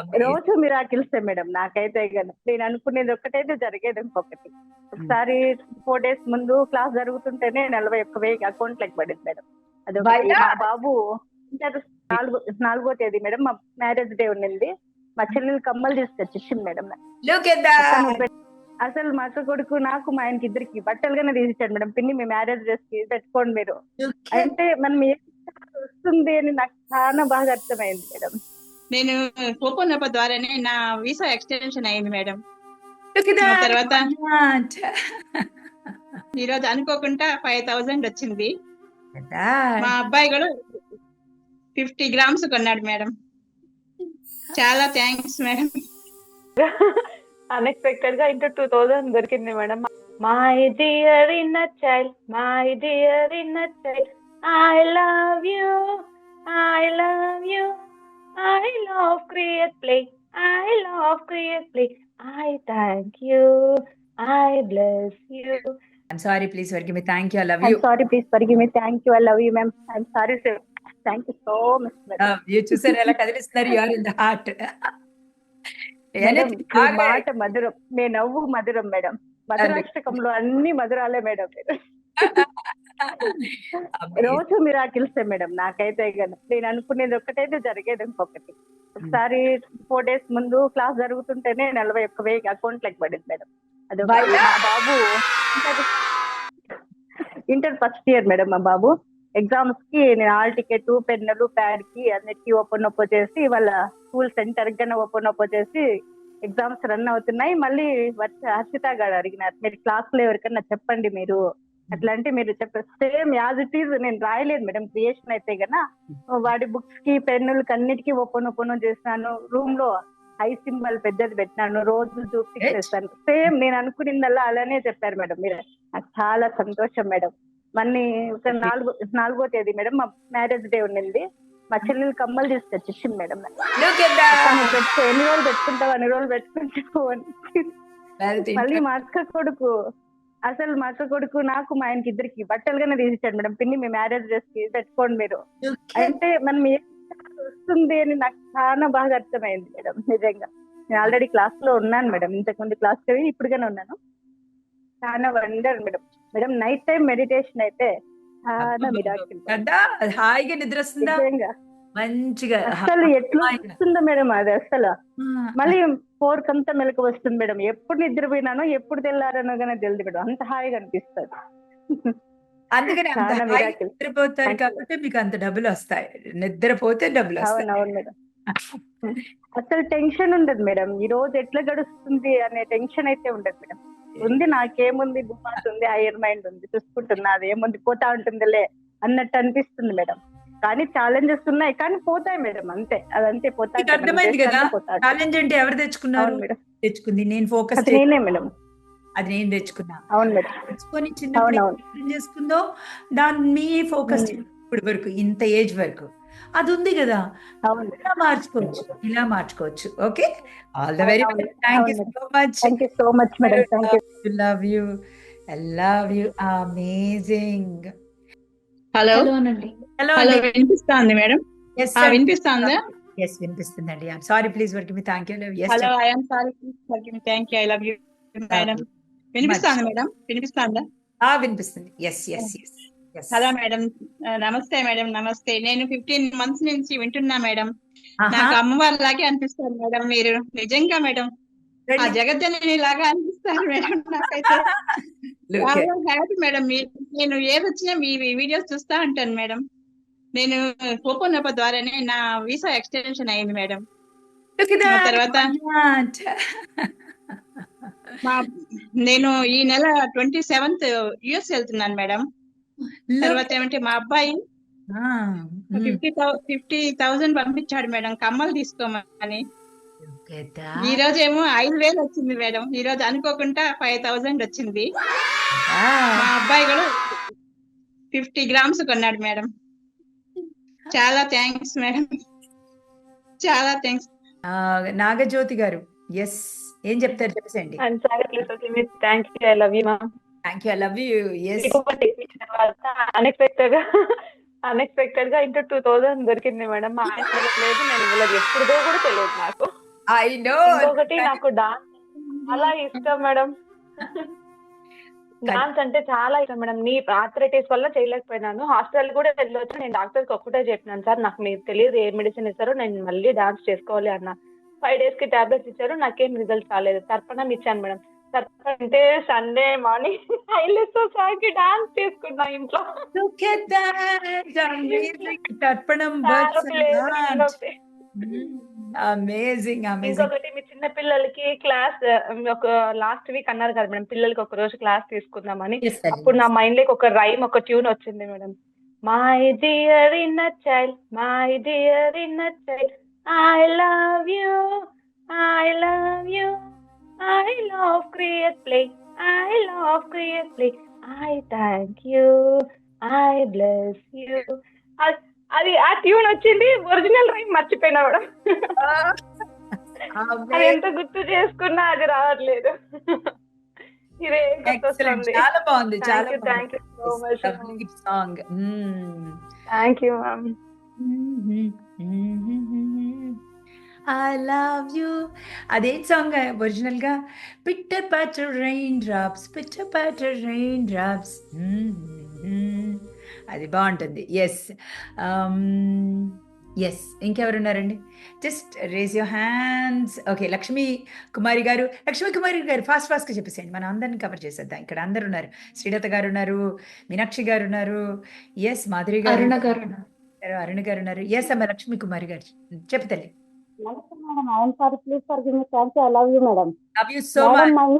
రోజు మిరాకిల్సే మేడం నాకైతే నేను అనుకునేది ఒక్కటైతే జరిగేది ఇంకొకటి. ఒకసారి ఫోర్ డేస్ ముందు క్లాస్ జరుగుతుంటేనే నలభై ఒక్క వెయ్యి అకౌంట్ లెక్క పడింది మేడం. అది? మా బాబు నాలుగో నాలుగో తేదీ మేడం మా మ్యారేజ్ డే ఉండింది మా చెల్లెలు కమ్మలు తీసుకొచ్చి ఇచ్చింది మేడం. అసలు మా అక్క కొడుకు నాకు మా ఆయనకి ఇద్దరికి బట్టలుగానే తీసిచ్చాడు మేడం. పిన్ని మీ మ్యారేజ్ డ్రెస్కి పెట్టుకోండి మీరు. అంటే మనం ఏం వస్తుంది అని నాకు చాలా బాగా అర్థమైంది మేడం. నేను ఓపెన్ అప్ ద్వారానే నా వీసా ఎక్స్టెన్షన్ అయింది మేడం. తర్వాత ఈ రోజు అనుకోకుండా ఫైవ్ థౌసండ్ వచ్చింది. మా అబ్బాయి కూడా ఫిఫ్టీ గ్రామ్స్ కొన్నాడు మేడం. చాలా థ్యాంక్స్ మేడం. అన్ఎక్స్పెక్టెడ్గా ఇంటూ టూ థౌజండ్ దొరికింది madam. My dear in child my dear in child I love you I love you I love create play I love create play I thank you I bless you I'm sorry please for me thank you I love I'm you sorry please forgive me thank you I love you ma'am I'm sorry sir thank you so much you చూసారు ఎలా కదిలిస్తున్నారు? You are in the heart మాట మధురం. మీ నవ్వు మధురం madam మధురాష్టకంలో అన్ని మధురాలే madam రోజు మిరాకిల్సే madam నాకైతే నేను అనుకునేది ఒక్కటైతే జరిగేది ఇంకొకటి. ఒకసారి ఫోర్ డేస్ ముందు క్లాస్ జరుగుతుంటేనే నలభై ఒక్క వెయ్యి అకౌంట్ లెక్క పడింది మేడం. అది బాబు ఇంటర్ ఫస్ట్ ఇయర్ మేడం మా బాబు. ఎగ్జామ్స్కి నేను ఆల్ టికెట్ పెన్నులు ప్యాడ్కి అన్నిటికీ ఓపెన్ ఓపెన్ చేసి వాళ్ళ స్కూల్ సెంటర్ గానే ఓపెన్ ఓపెన్ చేసి ఎగ్జామ్స్ రన్ అవుతున్నాయి. మళ్ళీ హర్షిత గారు అడిగినారు మీరు క్లాస్లో ఎవరికన్నా చెప్పండి మీరు. అట్లా అంటే మీరు చెప్పారు సేమ్ యాజ్ ఇట్ ఈజ్ నేను రాయలేదు మేడం క్రియేషన్ అయితే గన. వాడి బుక్స్కి పెన్నులకి అన్నిటికీ ఓపెన్ ఓపెన్ చేసినాను. రూమ్లో హై సింబల్ పెద్దది పెట్టినాను. రోజు చూపించేస్తాను సేమ్ నేను అనుకునిందల్లా అలానే చెప్పారు మేడం మీరు. నాకు చాలా సంతోషం మేడం. మన్ని ఒక నాలుగో నాలుగో తేదీ మేడం మా మ్యారేజ్ డే ఉండింది. మా చెల్లెలు కమ్మలు తీసుకొచ్చి ఇచ్చింది మేడం ఎన్ని రోజులు పెట్టుకుంటావు అన్ని రోజులు పెట్టుకుంటావు అని. మళ్ళీ మా అక్క కొడుకు అసలు మా అక్క కొడుకు నాకు మా ఆయనకి ఇద్దరికి బట్టలుగానే తీసిచ్చాడు మేడం. పిన్ని మీ మ్యారేజ్ డ్రెస్ పెట్టుకోండి మీరు. అంటే మనం ఏం వస్తుంది అని నాకు చాలా బాగా అర్థమైంది మేడం నిజంగా. నేను ఆల్రెడీ క్లాస్లో ఉన్నాను మేడం. ఇంతకు ముందు క్లాస్లో ఇప్పుడుగానే ఉన్నాను. చాలా wonder madam. Madam night time meditation అయితే చాలా మిరాకిల్. హాయిగా నిద్ర వస్తుందా? మంచిగా. అసలు ఎట్లా. వస్తుందో మేడం అది అసలు మళ్ళీ ఫోర్ కంతా మెలకు వస్తుంది మేడం. ఎప్పుడు నిద్రపోయినానో ఎప్పుడు తెల్లారనో కానీ తెలియదు మేడం. అంత హాయిగా అనిపిస్తుంది. అందుకని అంత. నిద్రపోతారు. కాబట్టి మీకు అంత డబ్బులు వస్తాయి. నిద్రపోతే డబ్బులు వస్తాయి. అవును అవును మేడం. అసలు టెన్షన్ ఉండదు మేడం. ఈ రోజు ఎట్లా గడుస్తుంది అనే టెన్షన్ అయితే ఉండదు మేడం. ఉంది నాకేముంది గుమాస్ ఉంది ఐర్ మైండ్ ఉంది. చూసుకుంటున్నా అది ఏముంది పోతా ఉంటుందిలే అన్నట్టు అనిపిస్తుంది మేడం. కానీ ఛాలెంజెస్ ఉన్నాయి. కానీ పోతాయి మేడం అంతే. అదంతే పోతా మీకు అర్థమైంది కదా? ఛాలెంజ్ అంటే ఎవరు తెచ్చుకున్నారు? మేడం. తెచ్చుకుంది. నేను ఫోకస్ అది నేనే మేడం. అది నేను తెచ్చుకున్నా. అవును మేడం. తెచ్చుకొని ఏం చేసుకుందో దాని మీ ఫోకస్. ఇప్పుడు వరకు ఇంత ఏజ్ వరకు. అది ఉంది కదా? ఇలా మార్చుకోవచ్చు. ఇలా మార్చుకోవచ్చు. Okay? All the very thank you. So much thank you so much madam. Thank you love you I love you amazing hello hello hello వినిపిస్తాంది మేడం? వినిపిస్తాందా? ఎస్ వినిపిస్తుందండి. Sorry please work me thank you hello I'm sorry thank you I love you madam వినిపిస్తాంది madam? వినిపిస్తాందా? వినిపిస్తుంది. Yes yes yes hello madam నమస్తే madam నమస్తే. నేను fifteen months నుంచి వింటున్నా మేడం నాకు అమ్మవారిలాగే అనిపిస్తారు మేడం మీరు. నిజంగా మేడం ఆ జగజ్జనని లాగా అనిపిస్తారు మేడం నాకైతే. హ్యాపీ మేడం మీ- నేను ఏది వచ్చినా మీ వీడియోస్ చూస్తా ఉంటాను మేడం నేను ఓపెన్ అప్ ద్వారానే నా వీసా ఎక్స్టెన్షన్ అయింది మేడం. తర్వాత నేను ఈ నెల ట్వంటీ సెవెంత్ యుఎస్ వెళ్తున్నాను మేడం. తర్వాత ఏమంటే మా అబ్బాయి ఫిఫ్టీ ఫిఫ్టీ థౌసండ్ పంపించాడు మేడం. కమ్మలు తీసుకోమని. ఈ రోజు ఏమో ఐదు వేలు వచ్చింది మేడం. ఈ రోజు అనుకోకుండా ఫైవ్ థౌసండ్ వచ్చింది. మా అబ్బాయి కూడా ఫిఫ్టీ గ్రామ్స్ కొన్నాడు మేడం. చాలా థ్యాంక్స్ మేడం. చాలా థ్యాంక్స్. నాగజ్యోతి గారు ఎస్ ఏం చెప్తారు please thank you I love you ma'am thank you I love you yes అన్ఎక్స్పెక్టెడ్గా అన్ఎక్స్పెక్టెడ్గా ఇంటూ టూ థౌసండ్ దొరికింది మేడం. మా ఆయన లేదు నేను ఇవ్వలేదు. ఎప్పుడుదో కూడా తెలియదు నాకు. ఐ నో ఇంకొకటి నాకు డాన్స్ చాలా ఇష్టం మేడం. డాన్స్ అంటే చాలా ఇష్టం మేడం. నీ ఆర్థరైటిస్ వల్ల చేయలేకపోయినాను. హాస్పిటల్ కూడా వెళ్ళొచ్చు. నేను డాక్టర్కి ఒక్కటే చెప్పినాను. సార్ నాకు మీరు తెలియదు ఏ మెడిసిన్ ఇస్తారో నేను మళ్ళీ డాన్స్ చేసుకోవాలి అన్న. ఫైవ్ డేస్కి టాబ్లెట్స్ ఇచ్చారు. నాకేం రిజల్ట్ రాలేదు. తర్పణం ఇచ్చాను మేడం. తర్పణం అంటే సండే మార్నింగ్ హైలెట్స్ సార్కి డాన్స్ చేసుకున్నా ఇంట్లో. తర్పణం. అమేజింగ్ అమేజింగ్ ఇంకొకటి మీ చిన్న పిల్లలకి క్లాస్ ఒక లాస్ట్ వీక్ అన్నారు కదా మేడం పిల్లలకి ఒక రోజు క్లాస్ తీసుకుందామని. అప్పుడు నా మైండ్లోకి ఒక రైమ్ ఒక ట్యూన్ వచ్చింది madam. My dear in child my dear in child I love you I love you I love create play I love create play I thank you I bless you అది ఆ tune వచ్చింది original rhyme మర్చిపోయినా madam అది ఎంత గుర్తు చేసుకున్నా అది రావట్లేదు. ఇదే చాలా బాగుంది చాలా thank you so much song thank you ma'am I love you అదేం సాంగ్ ఒరిజినల్గా? Pitter patter rain drops pitter patter rain drops అది బాగుంటుంది. Yes yes ఇంకెవరున్నారండి? Just raise your hands okay Lakshmi Kumari గారు. లక్ష్మీ కుమారి గారు ఫాస్ట్ ఫాస్ట్గా చెప్పేసేయండి. మనం అందరిని కవర్ చేసేద్దాం. ఇక్కడ అందరు ఉన్నారు శ్రీలత గారు ఉన్నారు మీనాక్షి గారు ఉన్నారు ఎస్ మాధురి గారు. అరుణ గారు ఉన్నారు, అరుణ గారు ఉన్నారు. ఎస్ అమ్మ లక్ష్మీ కుమారి గారు. చెప్పు తల్లి. నమస్తే madam. I'm sorry please forgive me thank you I love you madam love you so madam much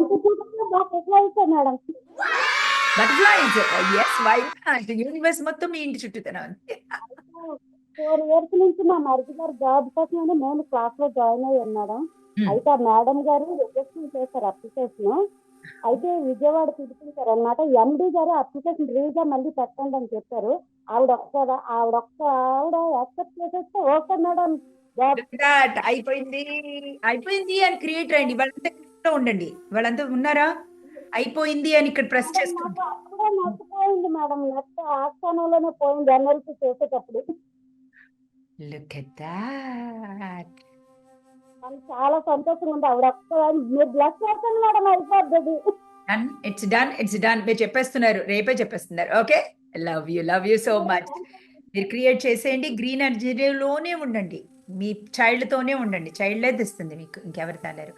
butterflies yes why universe మొత్తం మీ ఇంటి చుట్టూతనం అంతే ఫోర్ ఇయర్స్ నుంచి మా మరిది గారు జాబ్ కోసమని నేను క్లాస్లో జాయిన్ అయ్యాను మేడం. Hmm. అయితే ఆ మేడం గారు రిజిస్ట్రేషన్ చేశారు అప్లికేషన్ అయితే విజయవాడ పిలిపించారు అనమాట ఎండి గారు అప్లికేషన్ రీగా మళ్ళీ పెట్టండి అని చెప్పారు. ఆవిడ ఒక్క ఆవిడ ఒక్క ఆవిడ యాక్సెప్ట్ చేసేస్తే ఓకే మేడం. అయిపోయింది. అయిపోయింది అని క్రియేట్ అయ్యండి వాళ్ళంతా ఉండండి. వాళ్ళంతా ఉన్నారా? అయిపోయింది అని ఇక్కడ ప్రెస్ నచ్చిపోయింది మేడం. నెట్ ఆ క్షణంలోనే పోయింది ఎన్ఎల్సి చేసేటప్పుడు. లుక్ ఎట్ దట్ చాలా సంతోషంగా ఉంది. ఆవిడ మీరు బ్లస్ చేస్తాను మేడం అయిపోద్ది done it's done it's done మీరు చెప్పేస్తున్నారు. రేపే చెప్పేస్తున్నారు. Okay love you love you so much మీరు క్రియేట్ చేసేయండి. గ్రీన్ ఎనర్జీలోనే ఉండండి. మీ చైల్డ్తోనే ఉండండి. చైల్డే తెస్తుంది మీకు. ఇంకెవరు తాలేరు